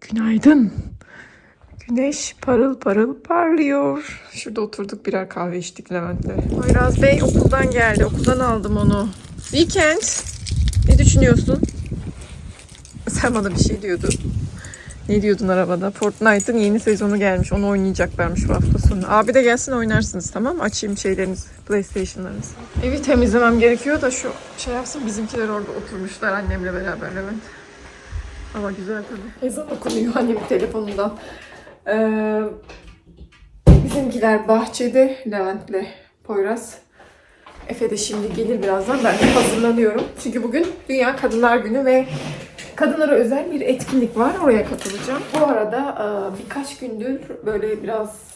Günaydın. Güneş parıl parıl parlıyor. Şurada oturduk birer kahve içtik Levent'le. Poyraz Bey okuldan geldi. Okuldan aldım onu. Weekend. Ne düşünüyorsun? Sen bana bir şey diyordun. Ne diyordun arabada? Fortnite'ın yeni sezonu gelmiş. Onu oynayacaklarmış bu hafta sonu. Abi de gelsin oynarsınız tamam mı? Açayım şeylerinizi, PlayStation'larınızı. Evi temizlemem gerekiyor da şu şey yapsın. Bizimkiler orada oturmuşlar annemle beraber Levent. Hava güzel tabii. Ezan okunuyor annemin telefonundan. Ee, bizimkiler bahçede Levent'le Poyraz. Efe de şimdi gelir birazdan. Ben de hazırlanıyorum. Çünkü bugün Dünya Kadınlar Günü ve kadınlara özel bir etkinlik var. Oraya katılacağım. Bu arada e, birkaç gündür böyle biraz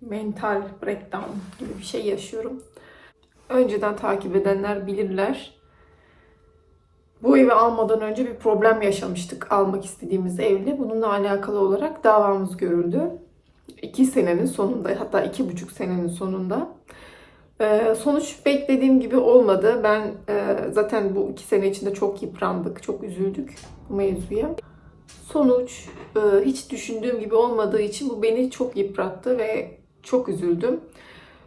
mental breakdown gibi bir şey yaşıyorum. Önceden takip edenler bilirler. Bu evi almadan önce bir problem yaşamıştık almak istediğimiz evle. Bununla alakalı olarak davamız görüldü. İki senenin sonunda hatta iki buçuk senenin sonunda. Ee, sonuç beklediğim gibi olmadı. Ben e, zaten bu iki sene içinde çok yıprandık, çok üzüldük bu mevzuya. Sonuç e, hiç düşündüğüm gibi olmadığı için bu beni çok yıprattı ve çok üzüldüm.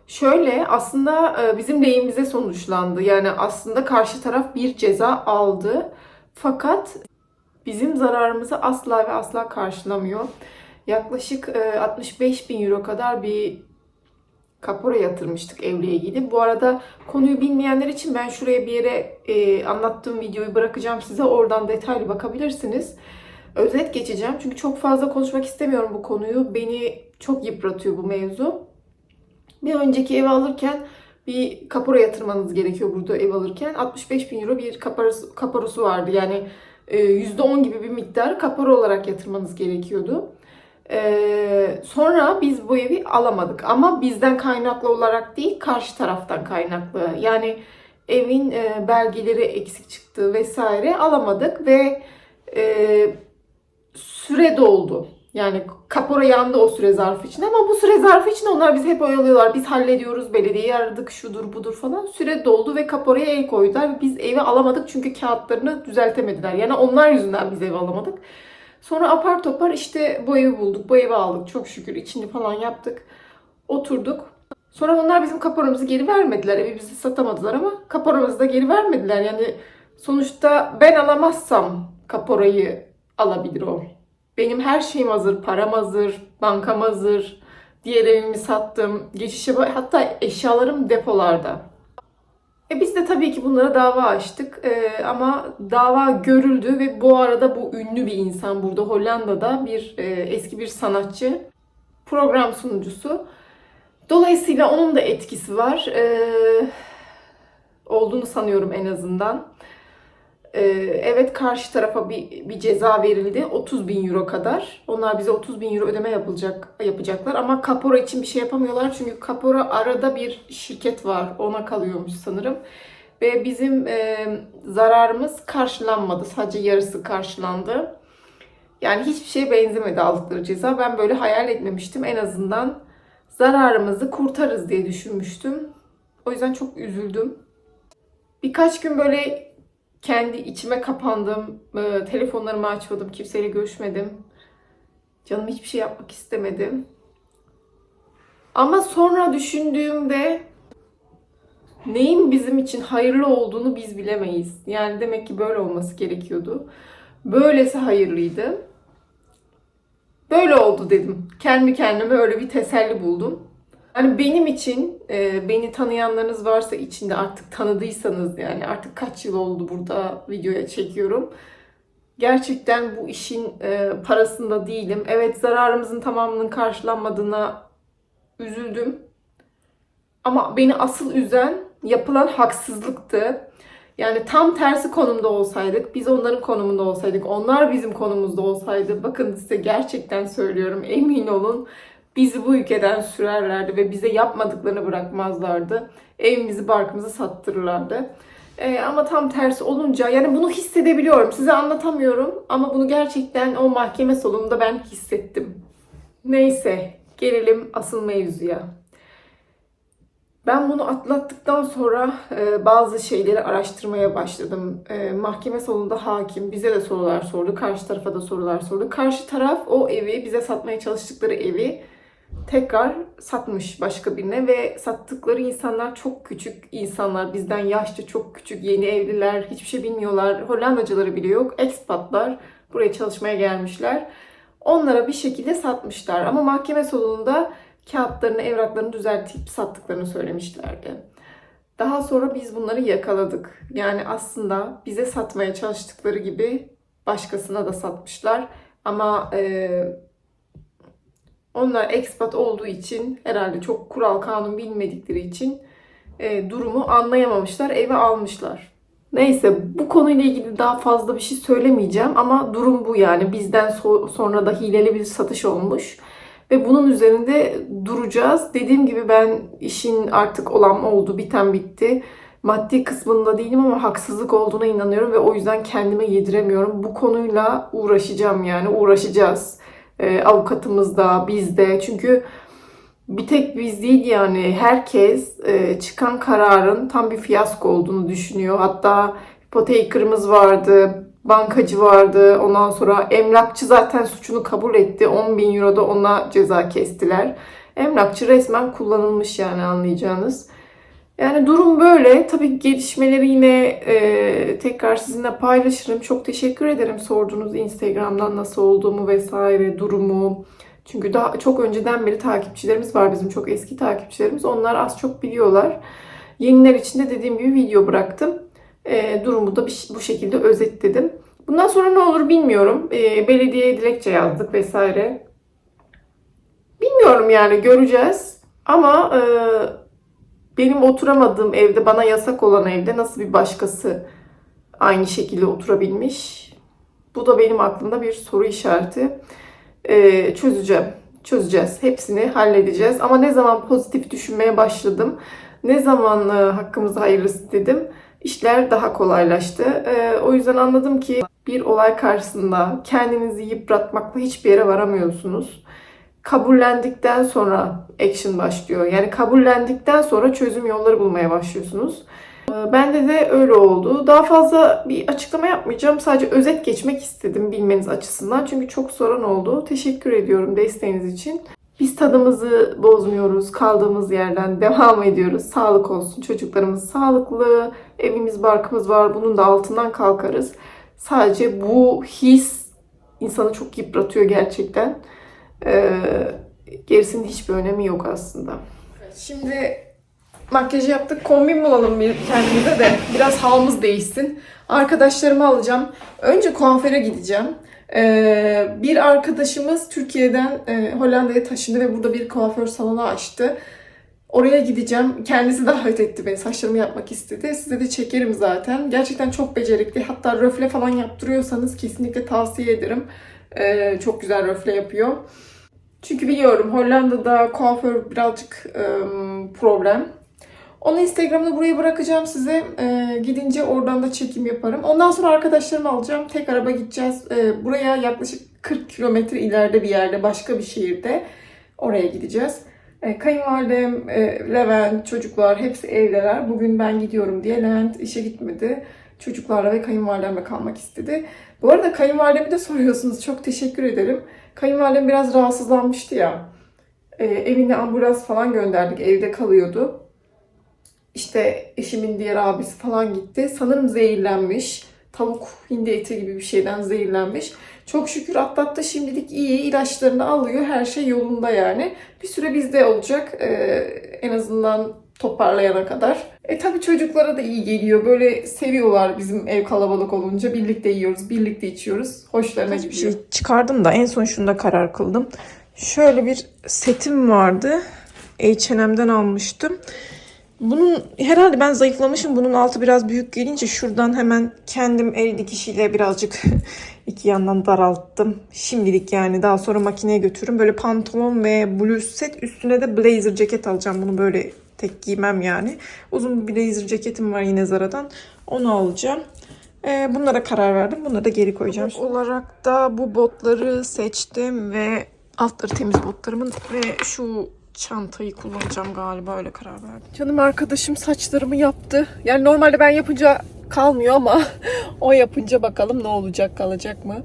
Şöyle aslında e, bizim lehimize sonuçlandı. Yani aslında karşı taraf bir ceza aldı. Fakat bizim zararımızı asla ve asla karşılamıyor. Yaklaşık e, 65 bin euro kadar bir kapora yatırmıştık evle ilgili. Bu arada konuyu bilmeyenler için ben şuraya bir yere e, anlattığım videoyu bırakacağım size. Oradan detaylı bakabilirsiniz. Özet geçeceğim çünkü çok fazla konuşmak istemiyorum bu konuyu. Beni çok yıpratıyor bu mevzu. Bir önceki ev alırken bir kapora yatırmanız gerekiyor burada ev alırken. 65 bin euro bir kaparası, kaparosu vardı. Yani e, %10 gibi bir miktar kapora olarak yatırmanız gerekiyordu. E, sonra biz bu evi alamadık. Ama bizden kaynaklı olarak değil, karşı taraftan kaynaklı. Yani evin e, belgeleri eksik çıktı vesaire alamadık ve e, süre doldu. Yani kapora yandı o süre zarfı için ama bu süre zarfı için onlar bizi hep oyalıyorlar. Biz hallediyoruz, belediyeyi aradık, şudur budur falan. Süre doldu ve kaporaya el koydular. Biz evi alamadık çünkü kağıtlarını düzeltemediler. Yani onlar yüzünden biz evi alamadık. Sonra apar topar işte bu evi bulduk, bu evi aldık. Çok şükür içini falan yaptık. Oturduk. Sonra onlar bizim kaporamızı geri vermediler. Evi bizi satamadılar ama kaporamızı da geri vermediler. Yani sonuçta ben alamazsam kaporayı alabilir o. Benim her şeyim hazır. Param hazır, bankam hazır. Diğer evimi sattım. Geçişe hatta eşyalarım depolarda. E biz de tabii ki bunlara dava açtık. E, ama dava görüldü ve bu arada bu ünlü bir insan burada Hollanda'da bir e, eski bir sanatçı, program sunucusu. Dolayısıyla onun da etkisi var. E, olduğunu sanıyorum en azından. Ee, evet karşı tarafa bir, bir ceza verildi. 30 bin euro kadar. Onlar bize 30 bin euro ödeme yapılacak yapacaklar. Ama kapora için bir şey yapamıyorlar. Çünkü kapora arada bir şirket var. Ona kalıyormuş sanırım. Ve bizim e, zararımız karşılanmadı. Sadece yarısı karşılandı. Yani hiçbir şeye benzemedi aldıkları ceza. Ben böyle hayal etmemiştim. En azından zararımızı kurtarız diye düşünmüştüm. O yüzden çok üzüldüm. Birkaç gün böyle kendi içime kapandım. E, telefonlarımı açmadım. Kimseyle görüşmedim. Canım hiçbir şey yapmak istemedim. Ama sonra düşündüğümde neyin bizim için hayırlı olduğunu biz bilemeyiz. Yani demek ki böyle olması gerekiyordu. Böylesi hayırlıydı. Böyle oldu dedim. Kendi kendime öyle bir teselli buldum. Yani benim için e, beni tanıyanlarınız varsa içinde artık tanıdıysanız yani artık kaç yıl oldu burada videoya çekiyorum. Gerçekten bu işin e, parasında değilim. Evet zararımızın tamamının karşılanmadığına üzüldüm. Ama beni asıl üzen yapılan haksızlıktı. Yani tam tersi konumda olsaydık, biz onların konumunda olsaydık, onlar bizim konumuzda olsaydı, bakın size gerçekten söylüyorum, emin olun bizi bu ülkeden sürerlerdi ve bize yapmadıklarını bırakmazlardı. Evimizi, barkımızı sattırırlardı. Ee, ama tam tersi olunca yani bunu hissedebiliyorum. Size anlatamıyorum ama bunu gerçekten o mahkeme salonunda ben hissettim. Neyse gelelim asıl mevzuya. Ben bunu atlattıktan sonra e, bazı şeyleri araştırmaya başladım. E, mahkeme salonunda hakim bize de sorular sordu, karşı tarafa da sorular sordu. Karşı taraf o evi, bize satmaya çalıştıkları evi tekrar satmış başka birine ve sattıkları insanlar çok küçük insanlar. Bizden yaşça çok küçük, yeni evliler, hiçbir şey bilmiyorlar. Hollandacıları bile yok. Ekspatlar buraya çalışmaya gelmişler. Onlara bir şekilde satmışlar. Ama mahkeme salonunda kağıtlarını, evraklarını düzeltip sattıklarını söylemişlerdi. Daha sonra biz bunları yakaladık. Yani aslında bize satmaya çalıştıkları gibi başkasına da satmışlar. Ama e, onlar expat olduğu için herhalde çok kural kanun bilmedikleri için e, durumu anlayamamışlar, eve almışlar. Neyse bu konuyla ilgili daha fazla bir şey söylemeyeceğim ama durum bu yani bizden so- sonra da hileli bir satış olmuş ve bunun üzerinde duracağız. Dediğim gibi ben işin artık olan oldu, biten bitti. Maddi kısmında değilim ama haksızlık olduğuna inanıyorum ve o yüzden kendime yediremiyorum. Bu konuyla uğraşacağım yani uğraşacağız. Ee, avukatımız da biz de çünkü bir tek biz değil yani herkes e, çıkan kararın tam bir fiyasko olduğunu düşünüyor. Hatta hipotekerimiz vardı, bankacı vardı. Ondan sonra emlakçı zaten suçunu kabul etti. 10 bin euro da ona ceza kestiler. Emlakçı resmen kullanılmış yani anlayacağınız. Yani durum böyle. Tabii gelişmeleri yine e, tekrar sizinle paylaşırım. Çok teşekkür ederim sorduğunuz Instagram'dan nasıl olduğumu vesaire durumu. Çünkü daha çok önceden beri takipçilerimiz var bizim çok eski takipçilerimiz. Onlar az çok biliyorlar. Yeniler için de dediğim gibi video bıraktım. E, durumu da bir- bu şekilde özetledim. Bundan sonra ne olur bilmiyorum. E, belediyeye dilekçe yazdık vesaire. Bilmiyorum yani göreceğiz. Ama e, benim oturamadığım evde, bana yasak olan evde nasıl bir başkası aynı şekilde oturabilmiş? Bu da benim aklımda bir soru işareti. Ee, çözeceğim. Çözeceğiz. Hepsini halledeceğiz. Ama ne zaman pozitif düşünmeye başladım, ne zaman e, hakkımızda hayırlısı dedim, işler daha kolaylaştı. Ee, o yüzden anladım ki bir olay karşısında kendinizi yıpratmakla hiçbir yere varamıyorsunuz kabullendikten sonra action başlıyor. Yani kabullendikten sonra çözüm yolları bulmaya başlıyorsunuz. Ee, Bende de öyle oldu. Daha fazla bir açıklama yapmayacağım. Sadece özet geçmek istedim bilmeniz açısından. Çünkü çok soran oldu. Teşekkür ediyorum desteğiniz için. Biz tadımızı bozmuyoruz. Kaldığımız yerden devam ediyoruz. Sağlık olsun. Çocuklarımız sağlıklı. Evimiz, barkımız var. Bunun da altından kalkarız. Sadece bu his insanı çok yıpratıyor gerçekten. Ee, gerisinin hiçbir önemi yok aslında. Şimdi makyajı yaptık. Kombin bulalım bir kendimize de. Biraz halımız değişsin. Arkadaşlarımı alacağım. Önce kuaföre gideceğim. Ee, bir arkadaşımız Türkiye'den e, Hollanda'ya taşındı ve burada bir kuaför salonu açtı. Oraya gideceğim. Kendisi davet etti beni. Saçlarımı yapmak istedi. Size de çekerim zaten. Gerçekten çok becerikli. Hatta röfle falan yaptırıyorsanız kesinlikle tavsiye ederim. Ee, çok güzel röfle yapıyor. Çünkü biliyorum Hollanda'da kuaför birazcık ım, problem. Onu Instagram'da buraya bırakacağım size. Ee, gidince oradan da çekim yaparım. Ondan sonra arkadaşlarımı alacağım. Tek araba gideceğiz. Ee, buraya yaklaşık 40 kilometre ileride bir yerde, başka bir şehirde. Oraya gideceğiz. Ee, kayınvalidem, e, Levent, çocuklar hepsi evdeler. Bugün ben gidiyorum diye Levent işe gitmedi. Çocuklarla ve kayınvalidemle kalmak istedi. Bu arada kayınvalidemi de soruyorsunuz. Çok teşekkür ederim. Kayınvalidem biraz rahatsızlanmıştı ya. Ee, evine ambulans falan gönderdik. Evde kalıyordu. İşte eşimin diğer abisi falan gitti. Sanırım zehirlenmiş. Tavuk hindi eti gibi bir şeyden zehirlenmiş. Çok şükür atlattı. Şimdilik iyi. ilaçlarını alıyor. Her şey yolunda yani. Bir süre bizde olacak. Ee, en azından toparlayana kadar. E tabii çocuklara da iyi geliyor. Böyle seviyorlar bizim ev kalabalık olunca. Birlikte yiyoruz, birlikte içiyoruz. Hoşlarına gidiyor. Bir şey çıkardım da en son şunda karar kıldım. Şöyle bir setim vardı. H&M'den almıştım. Bunun herhalde ben zayıflamışım. Bunun altı biraz büyük gelince şuradan hemen kendim el dikişiyle birazcık iki yandan daralttım. Şimdilik yani daha sonra makineye götürürüm. Böyle pantolon ve bluz set üstüne de blazer ceket alacağım. Bunu böyle tek giymem yani. Uzun bir blazer ceketim var yine Zara'dan. Onu alacağım. Ee, bunlara karar verdim. Bunları da geri koyacağım. Olarak da bu botları seçtim ve altları temiz botlarımın ve şu çantayı kullanacağım galiba öyle karar verdim. Canım arkadaşım saçlarımı yaptı. Yani normalde ben yapınca kalmıyor ama o yapınca bakalım ne olacak kalacak mı?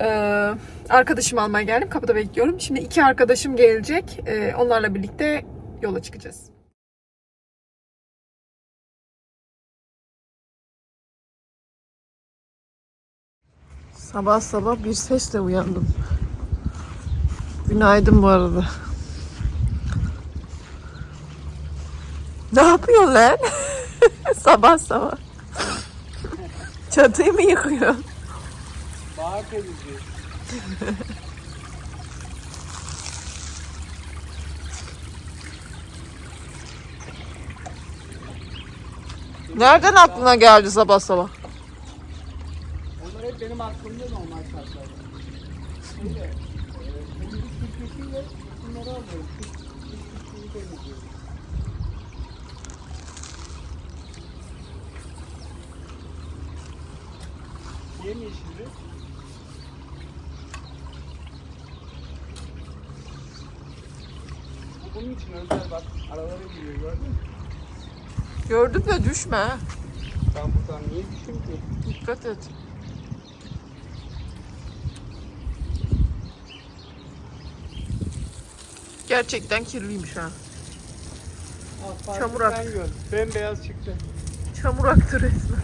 Ee, arkadaşım almaya geldim. Kapıda bekliyorum. Şimdi iki arkadaşım gelecek. Ee, onlarla birlikte yola çıkacağız. Sabah sabah bir sesle uyandım. Günaydın bu arada. Ne yapıyorsun lan? sabah sabah. Çatıyı mı yıkıyor? Bağ temizliyor. Nereden aklına geldi sabah sabah? Aklımda normal şartlarda. Şeyde, e, temizlik Türkçesiyle bunları Türkçeyi temizliyorum. Yemyeşildi. Bu bunun için özel bak aralara giriyor gördün mü? Gördüm de düşme. Ben buradan niye düştüm ki? Dikkat et. Gerçekten kirliymiş ha. Farkı Çamur gör. Bembeyaz çıktı. Çamur aktı resmen.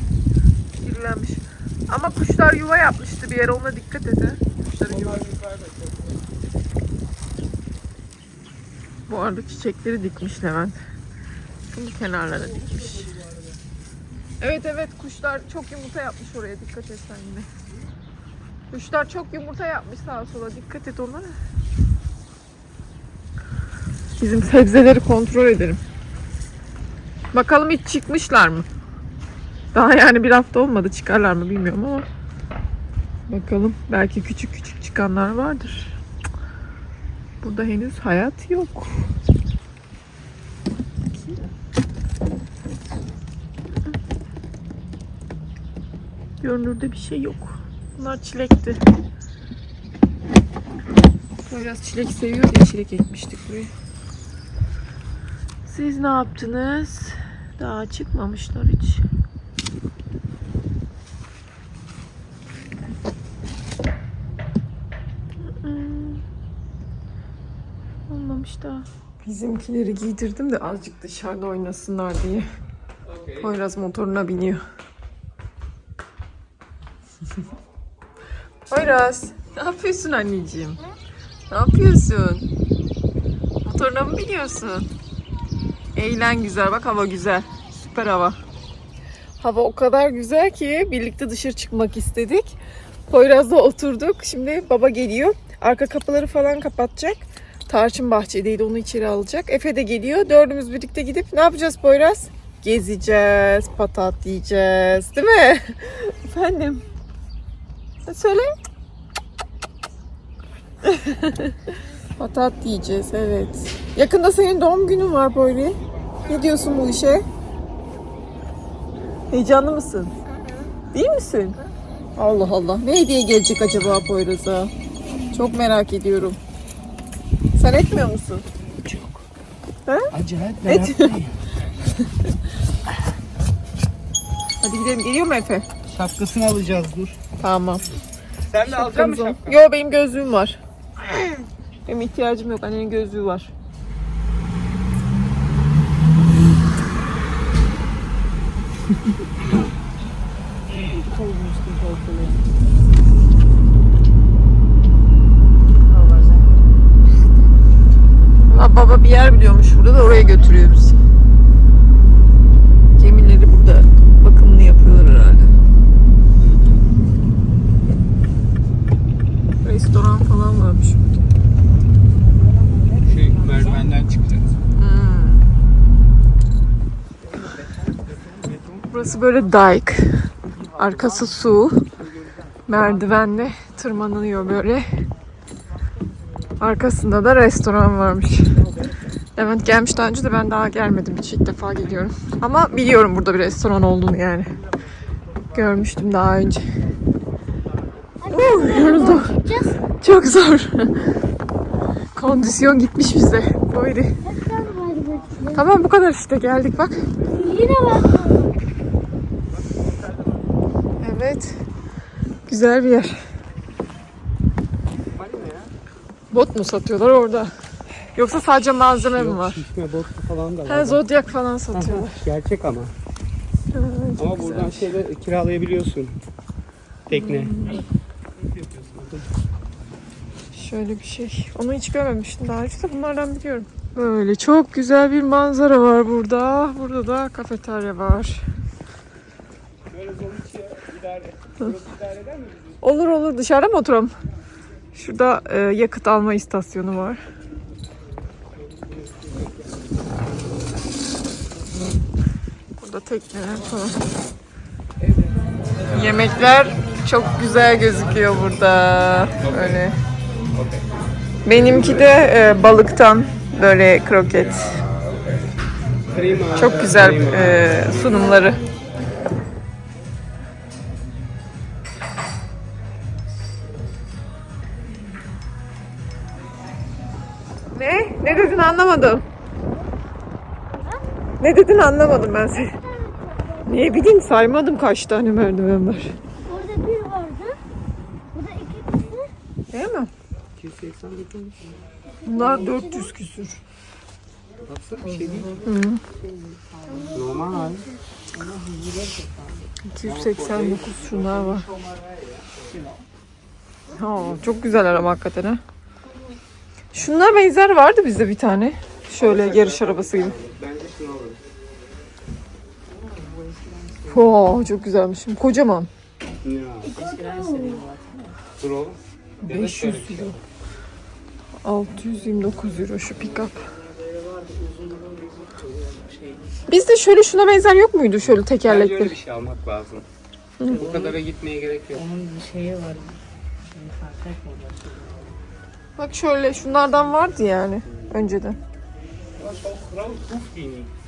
Kirlenmiş. Ama kuşlar yuva yapmıştı bir yere ona dikkat et ha. Kuşların yuva. Bu arada çiçekleri dikmiş Levent. Şimdi kenarlara dikmiş. Evet evet kuşlar çok yumurta yapmış oraya dikkat et sen yine. Kuşlar çok yumurta yapmış sağa sola dikkat et onlara. Bizim sebzeleri kontrol edelim. Bakalım hiç çıkmışlar mı? Daha yani bir hafta olmadı çıkarlar mı bilmiyorum ama. Bakalım belki küçük küçük çıkanlar vardır. Burada henüz hayat yok. Görünürde bir şey yok. Bunlar çilekti. Biraz çilek seviyor diye çilek ekmiştik buraya. Siz ne yaptınız? Daha çıkmamışlar hiç. Olmamış daha. Bizimkileri giydirdim de azıcık dışarıda oynasınlar diye. Okay. Poyraz motoruna biniyor. Poyraz, ne yapıyorsun anneciğim? Ne yapıyorsun? Motoruna mı biniyorsun? Eğlen güzel, bak hava güzel. Süper hava. Hava o kadar güzel ki birlikte dışarı çıkmak istedik. Poyraz'da oturduk. Şimdi baba geliyor. Arka kapıları falan kapatacak. Tarçın bahçedeydi onu içeri alacak. Efe de geliyor. Dördümüz birlikte gidip ne yapacağız Poyraz? Gezeceğiz, patat yiyeceğiz. Değil mi? Efendim? Sen Söyle. patat yiyeceğiz evet. Yakında senin doğum günün var Poyri. Ne diyorsun bu işe? Heyecanlı mısın? Değil misin? Allah Allah. Ne hediye gelecek acaba Poyraz'a? Çok merak ediyorum. Sen etmiyor musun? Acele etme. Et. yapmayın. Hadi gidelim. Geliyor mu Efe? Şapkasını alacağız dur. Tamam. Sen de alacak mısın? Yo benim gözlüğüm var. Benim ihtiyacım yok. Annenin gözlüğü var. Baba bir yer biliyormuş burada da oraya götürüyor bizi. Gemileri burada bakımını yapıyorlar herhalde. Restoran falan varmış burada. Şey merdivenden çıkacağız. Hmm. Burası böyle dike. Arkası su. Merdivenle tırmanılıyor böyle. Arkasında da restoran varmış. Levent gelmiş daha önce de ben daha gelmedim. Hiç ilk defa geliyorum. Ama biliyorum burada bir restoran olduğunu yani. Görmüştüm daha önce. Uh, yoruldum. Çok zor. Kondisyon gitmiş bize. Bakayım. Tamam bu kadar işte geldik bak. Yine var. Evet. Güzel bir yer. Hani? Bot mu satıyorlar orada? Yoksa sadece malzeme mi var? Şişme bot falan da var. Ha zodyak falan satıyorlar. Gerçek ama. Ha, çok Ama güzel. buradan şeyde kiralayabiliyorsun. Tekne. Şöyle bir şey. Onu hiç görmemiştim daha önce de bunlardan biliyorum. Böyle çok güzel bir manzara var burada. Burada da kafeterya var. Böyle zor içi Olur olur dışarıda mı oturalım? Şurada e, yakıt alma istasyonu var. Burada tekneler falan. Yemekler çok güzel gözüküyor burada. Öyle. Benimki de e, balıktan böyle kroket. Çok güzel e, sunumları. Ne? Ne dedin anlamadım. Ne dedin anlamadım ben seni. Ne bileyim saymadım kaç tane merdiven var. Orada bir vardı. Burada iki kişi. Değil mi? 289 mu? Bunlar 400 küsür. Baksana bir şey değil. Normal hali. 289 şunlar var. Ha, çok güzeller ama hakikaten ha. Şunlar benzer vardı bizde bir tane. Şöyle yarış arabası gibi. Bence şunu alalım. Oo, çok güzelmiş. Kocaman. Ya. Dur oğlum. 500 euro. 629 euro şu pick-up. Bizde şöyle şuna benzer yok muydu şöyle Bence öyle tekerlekli? bir şey almak lazım. Bu kadara gitmeye gerek yok. Onun bir şeyi var. Şey fark etmiyor. Bak şöyle şunlardan vardı yani önceden.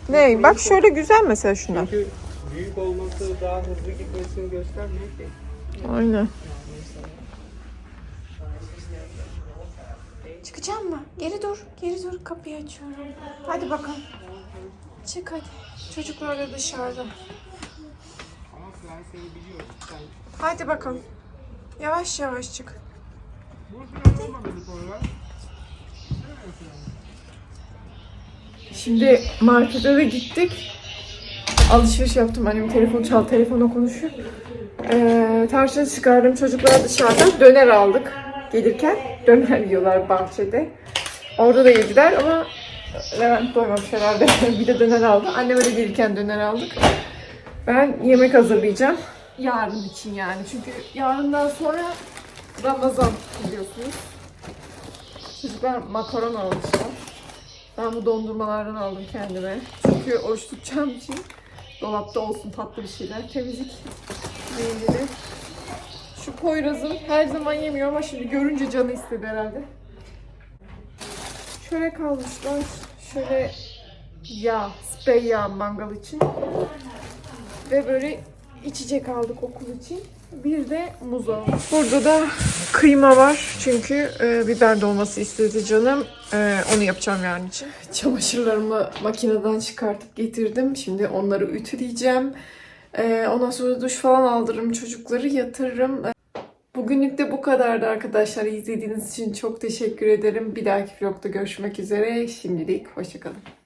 Ne? Bak şöyle güzel mesela şunlar. Çünkü büyük olması daha hızlı gitmesini göstermiyor ki. Aynen. Çıkacağım mı? Geri dur. Geri dur. Kapıyı açıyorum. Hadi bakalım. Çık hadi. Çocuklar da dışarıda. Hadi bakalım. Yavaş yavaş çık. Şimdi markete de gittik. Alışveriş yaptım. Annem telefon çal, telefona konuşuyor. Ee, tarçın çıkardım. Çocuklar dışarıda. Döner aldık gelirken. Döner yiyorlar bahçede. Orada da yediler ama Levent doymamış herhalde. bir de döner aldı. Anneme de gelirken döner aldık. Ben yemek hazırlayacağım. Yarın için yani. Çünkü yarından sonra Ramazan biliyorsunuz. Çocuklar makaron almışlar. Ben bu dondurmalardan aldım kendime. Çünkü oruç tutacağım için dolapta olsun tatlı bir şeyler. Temizlik ilgili. Şu Poyraz'ın her zaman yemiyor ama şimdi görünce canı istedi herhalde. Şöyle kalmışlar. Şöyle yağ, sprey yağ mangal için. Ve böyle içecek aldık okul için. Bir de muz aldık. Burada da kıyma var. Çünkü e, biber dolması istedi canım. E, onu yapacağım yarın için. Çamaşırlarımı makineden çıkartıp getirdim. Şimdi onları ütüleyeceğim. E, ondan sonra duş falan aldırırım çocukları yatırırım. E, Bugünlük de bu kadardı arkadaşlar. İzlediğiniz için çok teşekkür ederim. Bir dahaki vlogda görüşmek üzere. Şimdilik hoşçakalın.